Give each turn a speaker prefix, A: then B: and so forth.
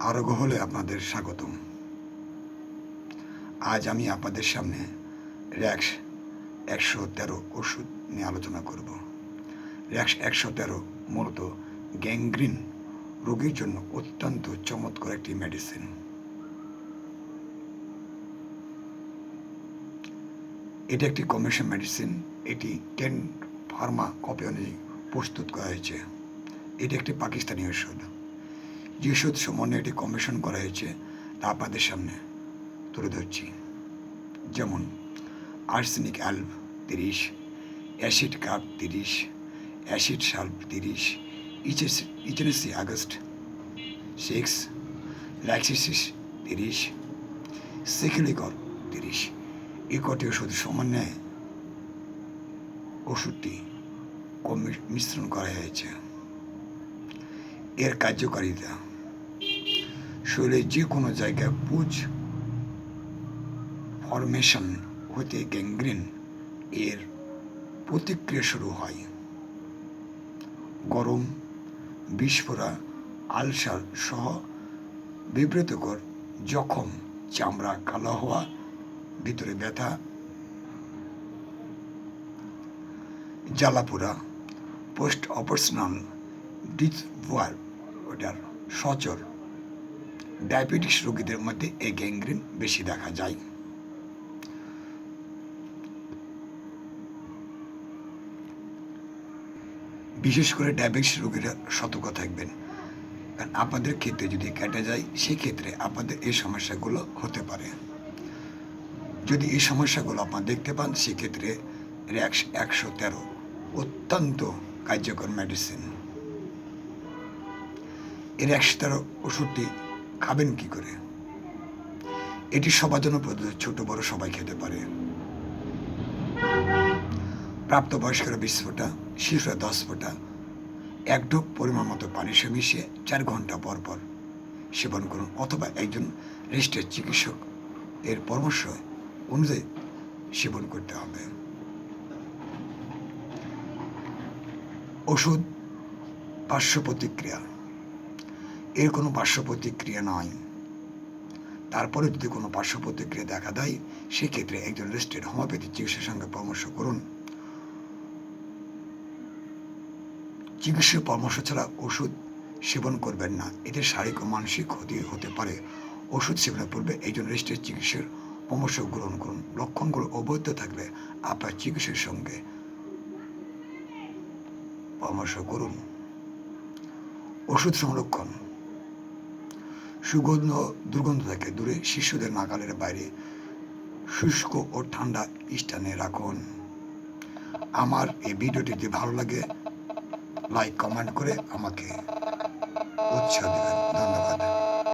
A: আরোগ্য হলে আপনাদের স্বাগতম। আজ আমি আপনাদের সামনে র্যাক্স একশো তেরো ওষুধ নিয়ে আলোচনা করব। র্যাক্স একশো তেরো মূলত গ্যাংগ্রিন রোগীর জন্য অত্যন্ত চমৎকার একটি মেডিসিন এটি একটি কমিশন মেডিসিন এটি টেন ফার্মা কপি অনুযায়ী প্রস্তুত করা হয়েছে। এটি একটি পাকিস্তানি ওষুধ যে ওষুধ সম্বন্ধে এটি কমিশন করা হয়েছে তা আপনাদের সামনে তুলে ধরছি। যেমন আর্সেনিক অ্যালভ তিরিশ অ্যাসিড কাপ তিরিশ অ্যাসিড সাল্ফ তিরিশ ইচেনেসি আগস্ট সিক্স ল্যাক্সিসিস তিরিশ সিকিলিকর তিরিশ এই কটি ওষুধ সমন্বয়ে ওষুধটি কমি- মিশ্রণ করা হয়েছে। এর কার্যকারিতা শরীরের যে কোনো জায়গায় পুজ ফরমেশন হতে গ্যাংগ্রিন এর প্রতিক্রিয়া শুরু হয়। গরম, বিস্ফোরা, আলসার সহ বিব্রতকর জখম, চামড়া কালো হওয়া, ভিতরে ব্যথা, জ্বালাপোড়া পোস্ট অপারেশনাল ডিসওয়ার ওটার সচর ডায়াবেটিস রোগীদের মধ্যে এই গ্যাংগ্রিন বেশি দেখা যায়। বিশেষ করে ডায়াবেটিস রোগীরা সতর্ক থাকবেন। কারণ আপনাদের ক্ষেত্রে যদি কেটে যায়, সেক্ষেত্রে আপনাদের এই সমস্যাগুলো হতে পারে। যদি এই সমস্যাগুলো আপনারা দেখতে পান, সেক্ষেত্রে একশো তেরো, অত্যন্ত কার্যকর মেডিসিন। এর একশো তেরো ওষুধটি খাবেন কি করে? এটি সবার জন্য ছোট বড় সবাই খেতে পারে। প্রাপ্তবয়স্করা বিশ ফোঁটা, শিশুরা দশ ফোঁটা। এক ঢোক পরিমাণ মতো পানি সে মিশিয়ে চার ঘণ্টা পর পর সেবন করুন অথবা একজন রেজিস্টার চিকিৎসক এর পরামর্শ অনুযায়ী সেবন করতে হবে। ওষুধ পার্শ্ব প্রতিক্রিয়া এর কোনো পার্শ্ব প্রতিক্রিয়া নয়। তারপরে যদি কোনো পার্শ্ব প্রতিক্রিয়া দেখা দেয়, সেক্ষেত্রে একজন রেজিস্টার্ড হোমিওপ্যাথি চিকিৎসার সঙ্গে পরামর্শ করুন। চিকিৎসা পরামর্শ ছাড়া ওষুধ সেবন করবেন না। এতে শারীরিক ও মানসিক ক্ষতি হতে পারে। ওষুধ সেবনের পূর্বে একজন রেজিস্টার্ড চিকিৎসার পরামর্শ গ্রহণ করুন। লক্ষণগুলো অবৈধ থাকলে আপনার চিকিৎসার সঙ্গে পরামর্শ করুন। ওষুধ সংরক্ষণ। সুগন্ধ দুর্গন্ধ থেকে দূরে শিশুদের নাগালের বাইরে। শুষ্ক ও ঠান্ডা স্থানে রাখুন। আমার এই ভিডিওটি যদি ভালো লাগে লাইক কমেন্ট করে আমাকে উৎসাহ দেবেন। ধন্যবাদ।